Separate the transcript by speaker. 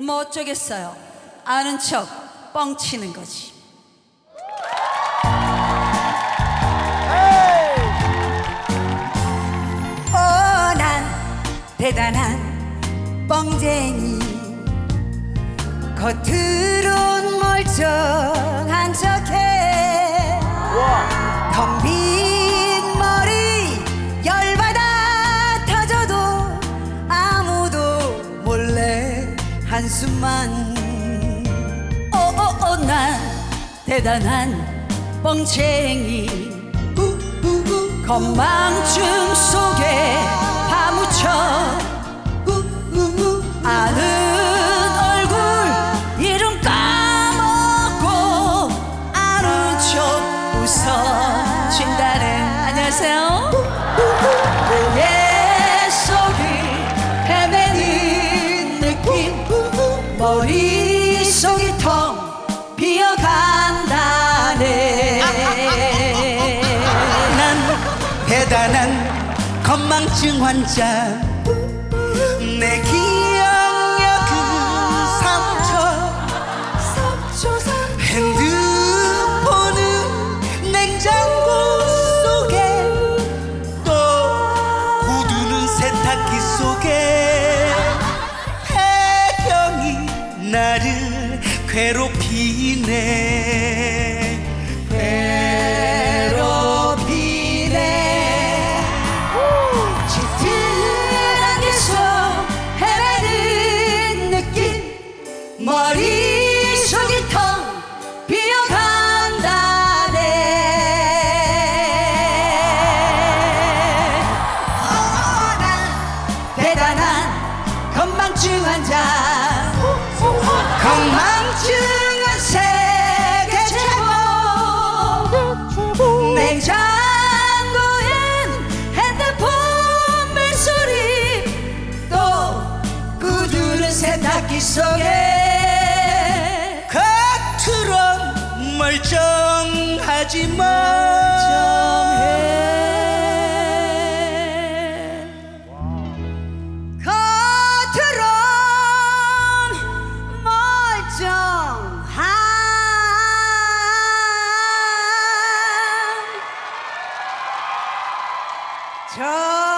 Speaker 1: 뭐 어쩌겠어요. 아는 척 뻥치는 거지.
Speaker 2: 뻔한 대단한 뻥쟁이 겉으론 멀쩡한 척해 한숨만
Speaker 1: 어어어 난 대단한 뻥쟁이. 건망증 속에 파묻혀 머릿속이 텅 비어간다네.
Speaker 3: 난 대단한 건망증 환자. 내기 나를 괴롭히네. 괴롭히네.
Speaker 1: 짙은 안개 속 헤매는 느낌. 머릿속이 텅 비어간다네. 어난 대단한 건망증 환자 하지만 정해.
Speaker 3: 겉으론 멀쩡한. 저